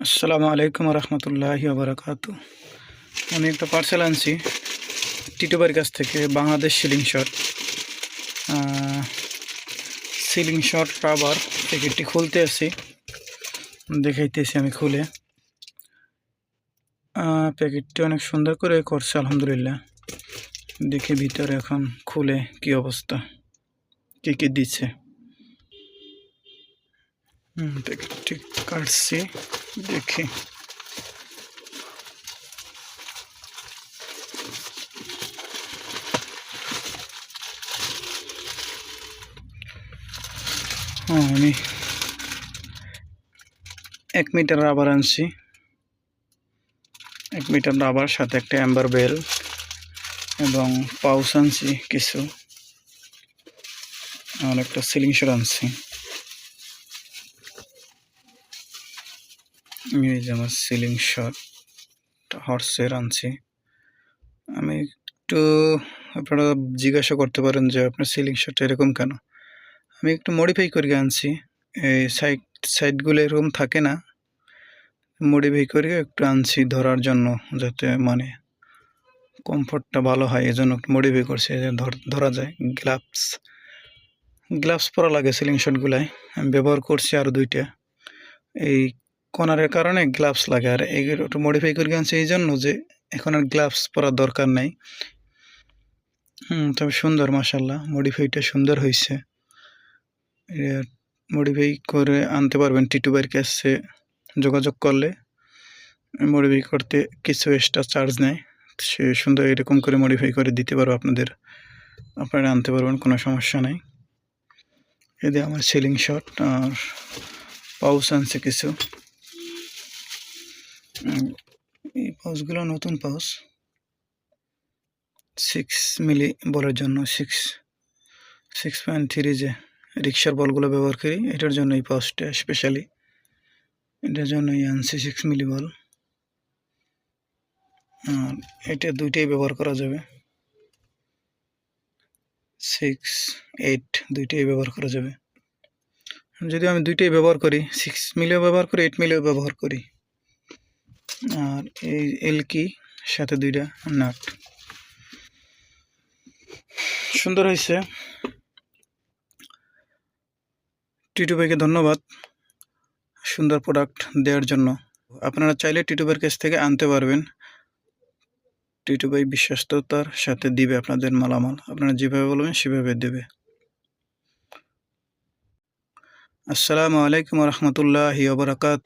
আসসালামু আলাইকুম রহমতুল্লাহি বারাকাত আমি একটা পার্সেল আনছি টিটোবার কাছ থেকে, Bangladesh ceiling shot ceiling shot rubber প্যাকেটটি খুলতে আসি দেখাইতেছি আমি খুলে। প্যাকেটটি অনেক সুন্দর করে করছে, আলহামদুলিল্লাহ। দেখি ভিতরে এখন খুলে কি অবস্থা, কী কী দিচ্ছে। হুম, প্যাকেটটি কাটছি দেখি। আমি এক মিটার রাবার আনছি। এক মিটার রাবার সাথে একটা অ্যাম্বার বেল এবং পাউস আনছি কিছু। আর একটা সিলিং শট আনছি। এই যে আমার সিলিং শট হর্সের আনছি আমি একটু আপনারা জিজ্ঞাসা করতে পারেন যে আপনার সিলিং শট এরকম কেন? আমি একটু মডিফাই করে আনছি। এই সাইড সাইডগুলো এরকম থাকে না। মডিফাই করে একটু আনছি ধরার জন্য যাতে মানে কমফোর্টটা ভালো হয় এই জন্য একটু মডিফাই করছি। ধরা যায় গ্লাভস গ্লাভস পরা লাগে সিলিং শটগুলায় আমি ব্যবহার করছি আরও দুইটা। এই কর্নারের কারণে গ্লাভস লাগে। আর এগুলো একটু মডিফাই করে আনছি এই জন্য যে এখন আর গ্লাভস পরার দরকার নাই। হুম, তবে সুন্দর মাসাল্লাহ মডিফাইটা সুন্দর হয়েছে। মডিফাই করে আনতে পারবেন। টিটুবার কাছে যোগাযোগ করলে মডিফাই করতে কিছু এক্সট্রা চার্জ নেয়। সে সুন্দর এরকম করে মডিফাই করে দিতে পারব আপনাদের। আপনারা আনতে পারবেন, কোনো সমস্যা নেই। এতে আমার সিলিং শট আর পাউস আনছে কিছু। পাউসগুলো নতুন পাউস সিক্স মিলি বলের জন্য সিক্স সিক্স পয়েন্ট থ্রি যে রিক্সার বলগুলো ব্যবহার করি, এটার জন্য এই পাউসটা স্পেশালি এটার জন্য এই আনসি সিক্স মিলি বল। আর এটা দুইটাই ব্যবহার করা যাবে। সিক্স এইট দুইটাই ব্যবহার করা যাবে। যদি আমি দুইটাই ব্যবহার করি সিক্স মিলিও ব্যবহার করি এইট মিলিও ব্যবহার করি আর এই এল কি সাথে দুইটা নাট। সুন্দর হয়েছে। টিটু ভাইকে ধন্যবাদ সুন্দর প্রোডাক্ট দেওয়ার জন্য। আপনারা চাইলে টিটু ভাইয়ের কাছ থেকে আনতে পারবেন। টিটু ভাই বিশ্বস্ততার সাথে দিবে আপনাদের মালামাল। আপনারা যেভাবে বলবেন সেভাবে দেবে। আসসালামু আলাইকুম রহমতুল্লাহি ওবরাকাত